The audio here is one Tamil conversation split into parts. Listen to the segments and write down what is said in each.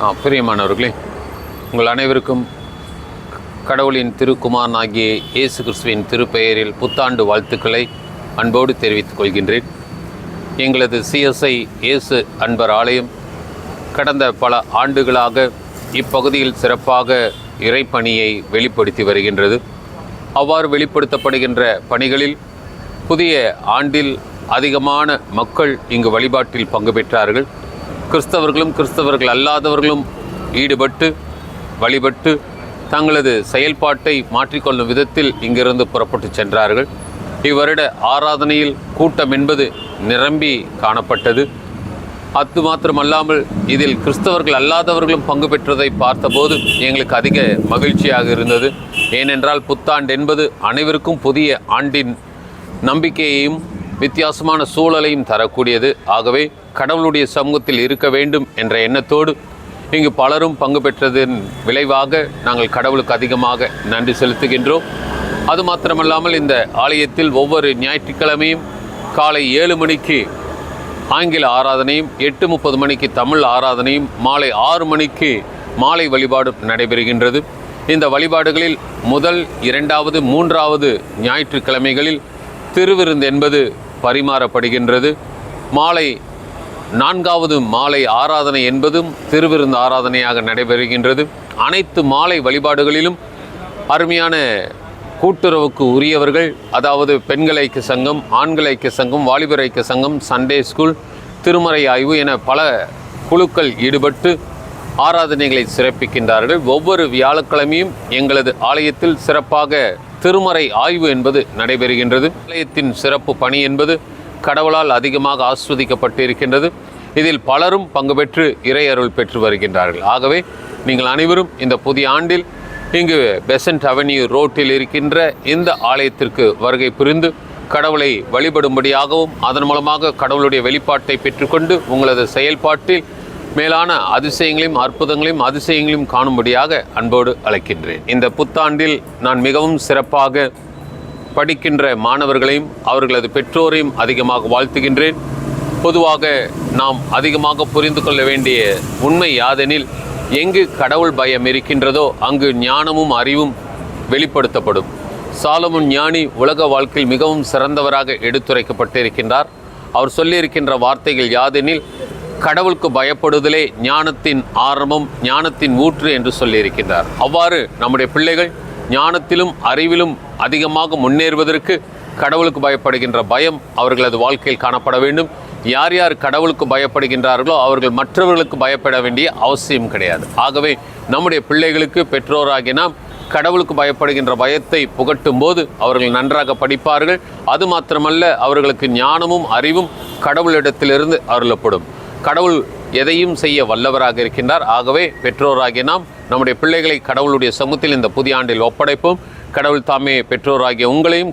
ஆ, பிரியமானவர்களே உங்கள் அனைவருக்கும் கடவுளின் திருக்குமாரன் ஆகிய இயேசு கிறிஸ்துவின் திருப்பெயரில் புத்தாண்டு வாழ்த்துக்களை அன்போடு தெரிவித்துக் கொள்கின்றேன். எங்களது சிஎஸ்ஐ இயேசு அன்பர் ஆலயம் கடந்த பல ஆண்டுகளாக இப்பகுதியில் சிறப்பாக இறைப்பணியை வெளிப்படுத்தி வருகின்றது. அவ்வாறு வெளிப்படுத்தப்படுகின்ற பணிகளில் புதிய ஆண்டில் அதிகமான மக்கள் இங்கு வழிபாட்டில் பங்கு பெற்றார்கள். கிறிஸ்தவர்களும் கிறிஸ்தவர்கள் அல்லாதவர்களும் ஈடுபட்டு வழிபட்டு தங்களது செயல்பாட்டை மாற்றிக்கொள்ளும் விதத்தில் இங்கிருந்து புறப்பட்டு சென்றார்கள். இவ்வருட ஆராதனையில் கூட்டம் என்பது நிரம்பி காணப்பட்டது. அது மாத்திரமல்லாமல் இதில் கிறிஸ்தவர்கள் அல்லாதவர்களும் பங்கு பெற்றதை பார்த்தபோது எங்களுக்கு அதிக மகிழ்ச்சியாக இருந்தது. ஏனென்றால் புத்தாண்டு என்பது அனைவருக்கும் புதிய ஆண்டின் நம்பிக்கையையும் வித்தியாசமான சூழலையும் தரக்கூடியது. ஆகவே கடவுளுடைய சமூகத்தில் இருக்க வேண்டும் என்ற எண்ணத்தோடு இங்கு பலரும் பங்கு பெற்றதன் விளைவாக நாங்கள் கடவுளுக்கு அதிகமாக நன்றி செலுத்துகின்றோம். அது மாத்திரமல்லாமல் இந்த ஆலயத்தில் ஒவ்வொரு ஞாயிற்றுக்கிழமையும் காலை ஏழு மணிக்கு ஆங்கில ஆராதனையும் எட்டு முப்பது மணிக்கு தமிழ் ஆராதனையும் மாலை ஆறு மணிக்கு மாலை வழிபாடு நடைபெறுகின்றது. இந்த வழிபாடுகளில் முதல் இரண்டாவது மூன்றாவது ஞாயிற்றுக்கிழமைகளில் திருவிருந்து என்பது பரிமாறப்படுகின்றது. மாலை நான்காவது மாலை ஆராதனை என்பதும் திருவிருந்து ஆராதனையாக நடைபெறுகின்றது. அனைத்து மாலை வழிபாடுகளிலும் அருமையான கூட்டுறவுக்கு உரியவர்கள் அதாவது பெண்கள் ஐக்கிய சங்கம் ஆண்கள் ஐக்கிய சங்கம் வாலிபர் ஐக்கிய சங்கம் சண்டே ஸ்கூல் திருமறை ஆய்வு என பல குழுக்கள் ஈடுபட்டு ஆராதனைகளை சிறப்பிக்கின்றார்கள். ஒவ்வொரு வியாழக்கிழமையும் எங்களது ஆலயத்தில் சிறப்பாக திருமறை ஆய்வு என்பது நடைபெறுகின்றது. ஆலயத்தின் சிறப்பு பணி என்பது கடவுளால் அதிகமாக ஆஸ்வதிக்கப்பட்டு இருக்கின்றது இதில் பலரும் பங்கு பெற்று இறை அருள் பெற்று வருகின்றார்கள். ஆகவே நீங்கள் அனைவரும் இந்த புதிய ஆண்டில் இங்கு பெசன்ட் அவென்யூ ரோட்டில் இருக்கின்ற இந்த ஆலயத்திற்கு வருகை புரிந்து கடவுளை வழிபடும்படியாகவும் அதன் மூலமாக கடவுளுடைய வெளிப்பாட்டை பெற்றுக்கொண்டு உங்களது செயல்பாட்டில் மேலான அதிசயங்களையும் அற்புதங்களையும் அதிசயங்களையும் காணும்படியாக அன்போடு அழைக்கின்றேன். இந்த புத்தாண்டில் நான் மிகவும் சிறப்பாக படிக்கின்ற மாணவர்களையும் அவர்களது பெற்றோரையும் அதிகமாக வாழ்த்துகின்றேன். பொதுவாக நாம் அதிகமாக புரிந்து கொள்ள வேண்டிய உண்மை யாதெனில் எங்கு கடவுள் பயம் இருக்கின்றதோ அங்கு ஞானமும் அறிவும் வெளிப்படுத்தப்படும். சாலமுன் ஞானி உலக வாழ்க்கையில் மிகவும் சிறந்தவராக எடுத்துரைக்கப்பட்டிருக்கின்றார். அவர் சொல்லியிருக்கின்ற வார்த்தைகள் யாதெனில் கடவுளுக்கு பயப்படுதலே ஞானத்தின் ஆரம்பம் ஞானத்தின் ஊற்று என்று சொல்லியிருக்கின்றார். அவ்வாறு நம்முடைய பிள்ளைகள் ஞானத்திலும் அறிவிலும் அதிகமாக முன்னேறுவதற்கு கடவுளுக்கு பயப்படுகின்ற பயம் அவர்களது வாழ்க்கையில் காணப்பட வேண்டும். யார் யார் கடவுளுக்கு பயப்படுகின்றார்களோ அவர்கள் மற்றவர்களுக்கு பயப்பட வேண்டிய அவசியம் கிடையாது. ஆகவே நம்முடைய பிள்ளைகளுக்கு பெற்றோராகிய நாம் கடவுளுக்கு பயப்படுகின்ற பயத்தை புகட்டும் போது அவர்கள் நன்றாக படிப்பார்கள். அது மாத்திரமல்ல அவர்களுக்கு ஞானமும் அறிவும் கடவுளிடத்திலிருந்து அருளப்படும். கடவுள் எதையும் செய்ய வல்லவராக இருக்கின்றார். ஆகவே பெற்றோராகிய நாம் நம்முடைய பிள்ளைகளை கடவுளுடைய சமூகத்தில் இந்த புதிய ஆண்டில் ஒப்படைப்போம். கடவுள் தாமே பெற்றோராகிய உங்களையும்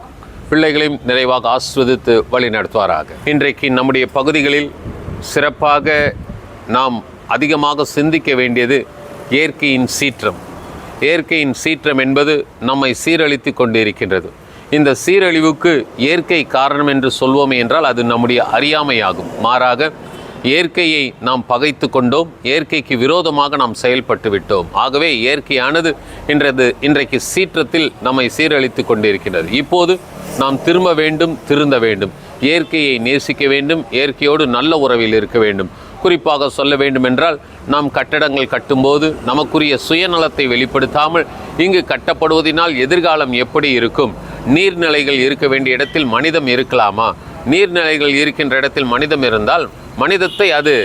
பிள்ளைகளையும் நிறைவாக ஆஸ்வதித்து வழி நடத்துவாராக. இன்றைக்கு நம்முடைய பகுதிகளில் சிறப்பாக நாம் அதிகமாக சிந்திக்க வேண்டியது இயற்கையின் சீற்றம். இயற்கையின் சீற்றம் என்பது நம்மை சீரழித்து கொண்டிருக்கின்றது. இந்த சீரழிவுக்கு இயற்கை காரணம் என்று சொல்வோமே என்றால் அது நம்முடைய அறியாமையாகும். மாறாக இயற்கையை நாம் பகைத்து கொண்டோம் இயற்கைக்கு விரோதமாக நாம் செயல்பட்டு விட்டோம். ஆகவே இயற்கையானது இன்றது இன்றைக்கு சீற்றத்தில் நம்மை சீரழித்து கொண்டிருக்கின்றது இப்போது நாம் திரும்ப வேண்டும் திருந்த வேண்டும். இயற்கையை நேசிக்க வேண்டும் இயற்கையோடு நல்ல உறவில் இருக்க வேண்டும். குறிப்பாக சொல்ல வேண்டுமென்றால் நாம் கட்டடங்கள் கட்டும்போது நமக்குரிய சுயநலத்தை வெளிப்படுத்தாமல் இங்கு கட்டப்படுவதனால் எதிர்காலம் எப்படி இருக்கும்? நீர்நிலைகள் இருக்க வேண்டிய இடத்தில் மனிதம் இருக்கலாமா? நீர்நிலைகள் இருக்கின்ற இடத்தில் மனிதம் இருந்தால் மனிதத்தை அது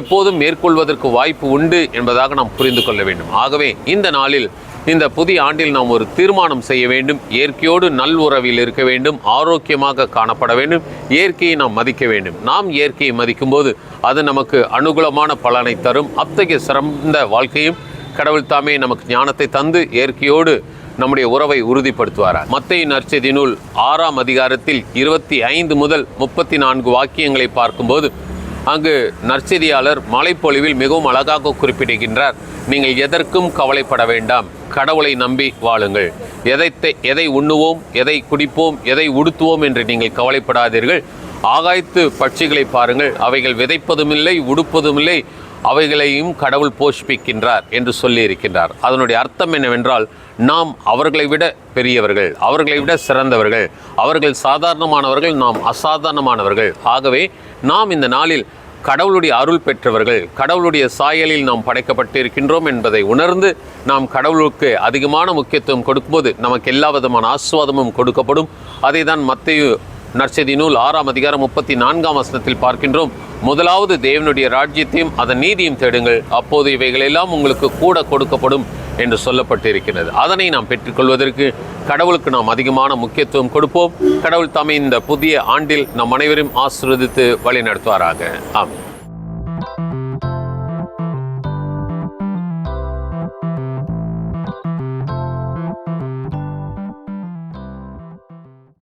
எப்போதும் மேற்கொள்வதற்கு வாய்ப்பு உண்டு என்பதாக நாம் புரிந்து கொள்ள வேண்டும். ஆகவே இந்த நாளில் இந்த புதிய ஆண்டில் நாம் ஒரு தீர்மானம் செய்ய வேண்டும். இயற்கையோடு நல் உறவில் இருக்க வேண்டும். ஆரோக்கியமாக காணப்பட வேண்டும். இயற்கையை நாம் மதிக்க வேண்டும். நாம் இயற்கையை மதிக்கும்போது அது நமக்கு அனுகூலமான பலனை தரும். அத்தகைய சிறந்த வாழ்க்கையும் கடவுள் தாமே நமக்கு ஞானத்தை தந்து இயற்கையோடு நம்முடைய உறவை உறுதிப்படுத்துவாரார் மத்திய நற்செய்தி நூல் ஆறாம் அதிகாரத்தில் இருபத்தி ஐந்து முதல் முப்பத்தி நான்கு வாக்கியங்களை பார்க்கும்போது அங்கு நற்செய்தியாளர் மலைப்பொழிவில் மிகவும் அழகாக குறிப்பிடுகின்றார். நீங்கள் எதற்கும் கவலைப்பட வேண்டாம். கடவுளை நம்பி வாழுங்கள். எதை எதை உண்ணுவோம் எதை குடிப்போம் எதை உடுத்துவோம் என்று நீங்கள் கவலைப்படாதீர்கள். ஆகாய்த்து பட்சிகளை பாருங்கள். அவைகள் விதைப்பதுமில்லை உடுப்பதுமில்லை அவைகளையும் கடவுள் போஷிப்பிக்கின்றார் என்று சொல்லியிருக்கின்றார். அதனுடைய அர்த்தம் என்னவென்றால் நாம் அவர்களை விட பெரியவர்கள் அவர்களை விட சிறந்தவர்கள் அவர்கள் சாதாரணமானவர்கள் நாம் அசாதாரணமானவர்கள். ஆகவே நாம் இந்த நாளில் கடவுளுடைய அருள் பெற்றவர்கள் கடவுளுடைய சாயலில் நாம் படைக்கப்பட்டு இருக்கின்றோம் என்பதை உணர்ந்து நாம் கடவுளுக்கு அதிகமான முக்கியத்துவம் கொடுக்கும்போது நமக்கு எல்லா விதமான ஆஸ்வாதமும் கொடுக்கப்படும். அதை தான் மத்திய நற்செய்தி நூல் ஆறாம் அதிகாரம் முப்பத்தி நான்காம் வசனத்தில் பார்க்கின்றோம். முதலாவது தேவனுடைய ராஜ்யத்தையும் அதன் நீதியும் தேடுங்கள். அப்போது இவைகளெல்லாம் உங்களுக்கு கூட கொடுக்கப்படும் என்று சொல்லப்பட்டு இருக்கிறது அதனை நாம் பெற்றுக்கொள்வதற்கு கடவுளுக்கு நாம் அதிகமான முக்கியத்துவம் கொடுப்போம். கடவுள் தாமே இந்த புதிய ஆண்டில் நம் அனைவரும் ஆசிர்வதித்து வழி நடத்துவாராக ஆமாம்